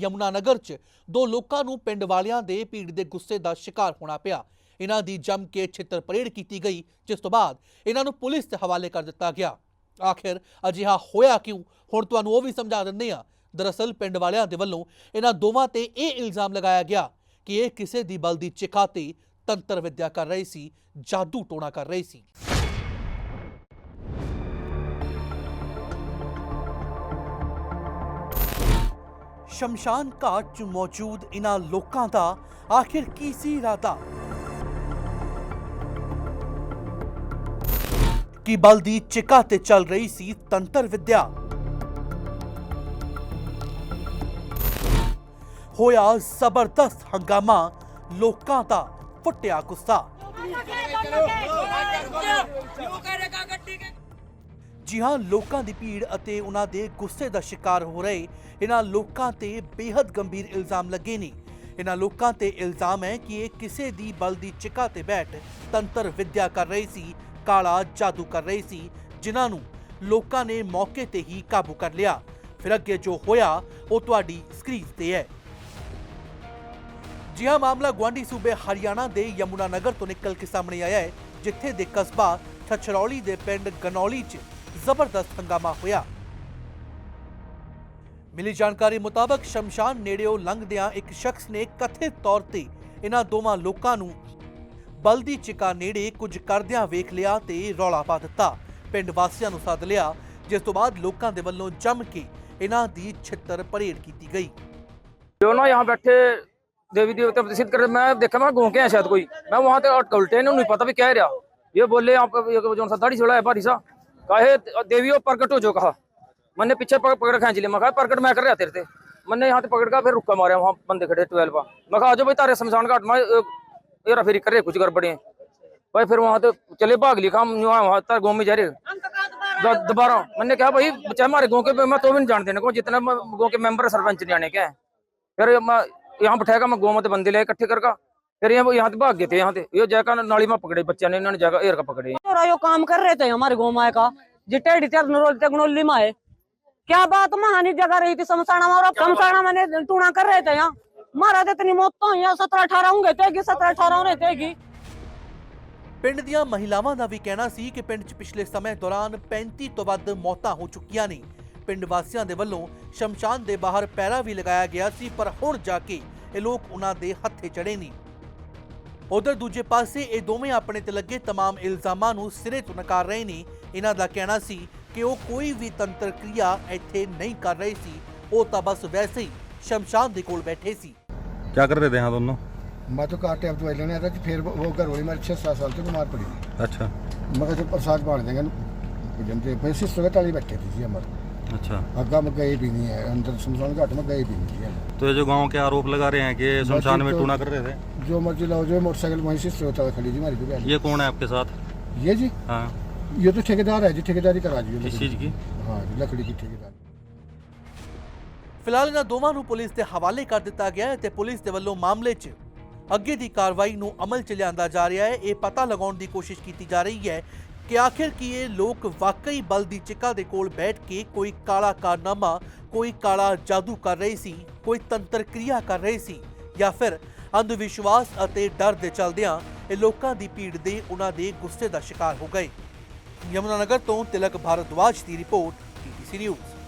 ਯਮੁਨਾਨਗਰ 'ਚ ਦੋ ਲੋਕਾਂ ਨੂੰ ਪਿੰਡ ਵਾਲਿਆਂ ਦੇ ਭੀੜ ਦੇ ਗੁੱਸੇ ਦਾ ਸ਼ਿਕਾਰ ਹੋਣਾ ਪਿਆ। ਇਹਨਾਂ ਦੀ ਜੰਮ ਕੇ ਛਿੱਤਰ ਪਰੇਡ ਕੀਤੀ ਗਈ, ਜਿਸ ਤੋਂ ਬਾਅਦ ਇਹਨਾਂ ਨੂੰ ਪੁਲਿਸ ਦੇ ਹਵਾਲੇ ਕਰ ਦਿੱਤਾ ਗਿਆ। ਆਖਿਰ ਅਜਿਹਾ ਹੋਇਆ ਕਿਉਂ? ਹੁਣ ਤੁਹਾਨੂੰ ਉਹ ਵੀ ਸਮਝਾ ਦਿੰਦੇ ਆ ਦਰਅਸਲ ਪਿੰਡ ਵਾਲਿਆਂ ਦੇ ਵੱਲੋਂ ਇਹਨਾਂ ਦੋਵਾਂ ਤੇ ਇਹ ਇਲਜ਼ਾਮ ਲਗਾਇਆ ਗਿਆ ਕਿ ਇਹ ਕਿਸੇ ਦੀ ਬਲ ਦੀ ਚਿਖਾ ਤੇ ਤੰਤਰ ਵਿਦਿਆ ਕਰ ਰਹੀ ਸੀ, ਜਾਦੂ ਟੋਣਾ ਕਰ ਰਹੀ ਸੀ। ਸ਼ਮਸ਼ਾਨ ਘਾਟ 'ਚ ਮੌਜੂਦ ਇਹਨਾਂ ਲੋਕਾਂ ਦਾ ਆਖਿਰ ਕੀ ਸੀ ਇਰਾਦਾ? ਕੀ ਬਲ ਦੀ ਚਿਕਾ ਤੇ ਚੱਲ ਰਹੀ ਸੀ ਤੰਤਰ ਵਿਦਿਆ? ਹੋਇਆ ਜ਼ਬਰਦਸਤ ਹੰਗਾਮਾ, ਲੋਕਾਂ ਦਾ ਫੁੱਟਿਆ ਗੁੱਸਾ। ਜੀ ਹਾਂ ਲੋਕਾਂ ਦੀ ਭੀੜ ਅਤੇ ਉਹਨਾਂ ਦੇ ਗੁੱਸੇ ਦਾ ਸ਼ਿਕਾਰ ਹੋ ਰਹੇ, ਇਹਨਾਂ ਲੋਕਾਂ ਤੇ ਬੇहद ਗੰਭੀਰ ਇਲਜ਼ਾਮ ਲੱਗੇ ਨੇ। ਇਹਨਾਂ ਲੋਕਾਂ ਤੇ ਇਲਜ਼ਾਮ ਹੈ ਕਿ ਇਹ ਕਿਸੇ ਦੀ ਬਲ ਦੀ ਚਿਕਾ ਤੇ ਬੈਠ ਤੰਤਰ ਵਿਦਿਆ ਕਰ ਰਹੇ ਸੀ, ਕਾਲਾ ਜਾਦੂ ਕਰ ਰਹੇ ਸੀ, ਜਿਨ੍ਹਾਂ ਨੂੰ ਲੋਕਾਂ ਨੇ ਮੌਕੇ ਤੇ ਹੀ ਕਾਬੂ ਕਰ ਲਿਆ। ਫਿਰ ਅੱਗੇ ਜੋ ਹੋਇਆ, ਉਹ ਤੁਹਾਡੀ ਸਕਰੀਨ ਤੇ ਹੈ। ਜੀ ਹਾਂ ਮਾਮਲਾ ਗੁਆਂਢੀ ਸੂਬੇ ਹਰਿਆਣਾ ਦੇ ਯਮੁਨਾ ਨਗਰ ਤੋਂ ਨਿਕਲ ਕੇ ਸਾਹਮਣੇ ਆਇਆ ਹੈ, ਜਿੱਥੇ ਦੇ ਕਸਬਾ ਛਛਰੌਲੀ ਦੇ ਪਿੰਡ ਗਨੌਲੀ 'ਚ ਜ਼ਬਰਦਸਤ ਹੰਗਾਮਾ ਹੋਇਆ ਮਿਲੀ ਜਾਣਕਾਰੀ ਮੁਤਾਬਕ ਸ਼ਮਸ਼ਾਨ ਨੇੜਿਓਂ ਲੰਘਦਿਆਂ ਇੱਕ ਸ਼ਖਸ ਨੇ ਕਥਿਤ ਤੌਰ ਤੇ ਇਹਨਾਂ ਦੋਵਾਂ ਲੋਕਾਂ ਨੂੰ ਬਲਦੀ ਚਿਕਾ ਨੇੜੇ ਕੁਝ ਕਰਦਿਆਂ ਵੇਖ ਲਿਆ ਤੇ ਰੌਲਾ ਪਾ ਦਿੱਤਾ ਪਿੰਡ ਵਾਸੀਆਂ ਨੂੰ ਸੱਦ ਲਿਆ ਜਿਸ ਤੋਂ ਬਾਅਦ ਲੋਕਾਂ ਦੇ ਵੱਲੋਂ ਜੰਮ ਕੇ ਇਹਨਾਂ ਦੀ ਛਿੱਤਰ ਪਰੇਡ ਕੀਤੀ ਗਈ जो ना यहाँ बैठे देवी देवता प्रतिष्ठित कर मैं देखा मैं घूम के आया शायद कोई मैं वहां तक अटक उल्टे ने नहीं पता भी कह रहा ये बोले आप ये जो सा दाढ़ी छोड़ा है भारी सा काहे देवी वो प्रकट हो जो कहा। मैंने पीछे पकड़ पकड़ खींच मैं कहा, प्रकट, मैं कर रहा तेरे से मैंने यहाँ से पकड़ का फिर रुका मारे, वहाँ बंदे खड़े ट्वेल्व का मैं कहा आ जाओ भाई, तारे शमशान घाट, में ये फिर कर, कुछ गड़बड़े भाई, फिर वहाँ तो चले भाग लिखा वहाँ तक गाँव में जा रहे। दोबारा। मैंने कहा, भाई चाहे हमारे गाँव के, मैं तो भी नहीं जान देने को, जितना गाँव के मेंबर सरपंच नहीं आने के फिर मैं यहाँ बैठाएगा मैं गाँव में तो बंदे ले इकट्ठे करके। फिर यहाँ यहाँ से भाग गए थे यहाँ से ये जगह नाली में पकड़े बच्चे ने इन्होंने जगह एयर का पकड़े और यो काम कर रहे थे हमारे गाँव में का जिटे डिटर नरोल टेक्नोलॉजी में है क्या बात महानी जगह रही थी समसाना में और समसाना मैंने टूणा कर रहे थे यहाँ मारा तो इतनी मौत तो यहाँ सत्रह अठारह होंगे तेगी सत्रह अठारह होने तेगी ਪਿੰਡ ਦੀਆਂ ਮਹਿਲਾਵਾਂ ਦਾ ਵੀ ਕਹਿਣਾ ਸੀ ਕਿ ਪਿੰਡ 'ਚ ਪਿਛਲੇ ਸਮੇਂ ਦੌਰਾਨ 35 ਤੋਂ ਵੱਧ ਮੌਤਾਂ ਹੋ ਚੁੱਕੀਆਂ ਨੇ ਪਿੰਡ ਵਾਸੀਆਂ ਦੇ ਵੱਲੋਂ ਸ਼ਮਸ਼ਾਨ ਦੇ ਬਾਹਰ ਪੈਰਾ ਵੀ ਲਗਾਇਆ ਗਿਆ ਸੀ ਪਰ ਹੁਣ ਜਾ ਕੇ ਇਹ ਲੋਕ ਉਹਨਾਂ ਦੇ ਹੱਥੇ ਚੜੇ ਨੇ ਉਧਰ ਦੂਜੇ ਪਾਸੇ ਇਹ ਦੋਵੇਂ ਆਪਣੇ ਤੇ ਲੱਗੇ तमाम ਇਲਜ਼ਾਮਾਂ ਨੂੰ ਸਿਰੇ ਤੋਂ ਨਕਾਰ ਰਹੇ ਨੇ ਇਹਨਾਂ ਦਾ ਕਹਿਣਾ ਸੀ ਕਿ ਉਹ ਕੋਈ ਵੀ ਤੰਤਰ ਕਿਰਿਆ ਇੱਥੇ ਨਹੀਂ ਕਰ ਰਹੇ ਸੀ ਉਹ ਤਾਂ ਬਸ ਵੈਸੇ ਹੀ ਸ਼ਮਸ਼ਾਨ ਦੇ ਕੋਲ ਬੈਠੇ ਸੀ क्या कर रहे थे यहाँ दोनों मैं तो कार टैप दवाई लेने आया था कि फिर वो घर वाली मेरे छः सात साल से बीमार पड़ी थी अच्छा मैं कहते प्रसाद बांट देंगे जमते भाई सिस्टर के ताली बैठे थी जी हमारे अच्छा अग्गा में गए भी नहीं है अंदर शमशान घाट में गए भी नहीं है तो ये जो गांव के आरोप लगा रहे हैं कि शमशान में तो- टूना कर रहे थे जो मर्जी लाओ जो मोटरसाइकिल वहीं सिस्टर होता है खड़ी जी हमारी भी पहले ये कौन है आपके साथ ये जी हाँ ये तो ठेकेदार है जी ठेकेदारी करा जी किस चीज़ की हाँ जी लकड़ी की ठेकेदारी ਫਿਲਹਾਲ ਇਹਨਾਂ ਦੋਵਾਂ ਨੂੰ ਪੁਲਿਸ ਦੇ ਹਵਾਲੇ ਕਰ ਦਿੱਤਾ ਗਿਆ ਹੈ ਤੇ ਪੁਲਿਸ ਦੇ ਵੱਲੋਂ ਮਾਮਲੇ 'ਚ ਅੱਗੇ ਦੀ ਕਾਰਵਾਈ ਨੂੰ ਅਮਲ 'ਚ ਲਿਆਂਦਾ ਜਾ ਰਿਹਾ ਹੈ ਇਹ ਪਤਾ ਲਗਾਉਣ ਦੀ ਕੋਸ਼ਿਸ਼ ਕੀਤੀ ਜਾ ਰਹੀ ਹੈ ਕਿ ਆਖਿਰ ਕੀ ਇਹ ਲੋਕ ਵਾਕਈ ਬਲ ਦੀ ਚਿੱਕਾ ਦੇ ਕੋਲ ਬੈਠ ਕੇ ਕੋਈ ਕਾਲਾ ਕਾਰਨਾਮਾ ਕੋਈ ਕਾਲਾ ਜਾਦੂ ਕਰ ਰਹੇ ਸੀ ਕੋਈ ਤੰਤਰ ਕਿਰਿਆ ਕਰ ਰਹੇ ਸੀ ਜਾਂ ਫਿਰ ਅੰਧ ਵਿਸ਼ਵਾਸ ਅਤੇ ਡਰ ਦੇ ਚਲਦਿਆਂ ਇਹ ਲੋਕਾਂ ਦੀ ਭੀੜ ਦੇ ਉਹਨਾਂ ਦੇ ਗੁੱਸੇ ਦਾ ਸ਼ਿਕਾਰ ਹੋ ਗਏ। ਯਮੁਨਾਨਗਰ ਤੋਂ ਤਿਲਕ ਭਾਰਦਵਾਜ ਦੀ ਰਿਪੋਰਟ ਪੀਟੀਸੀ ਨਿਊਜ਼।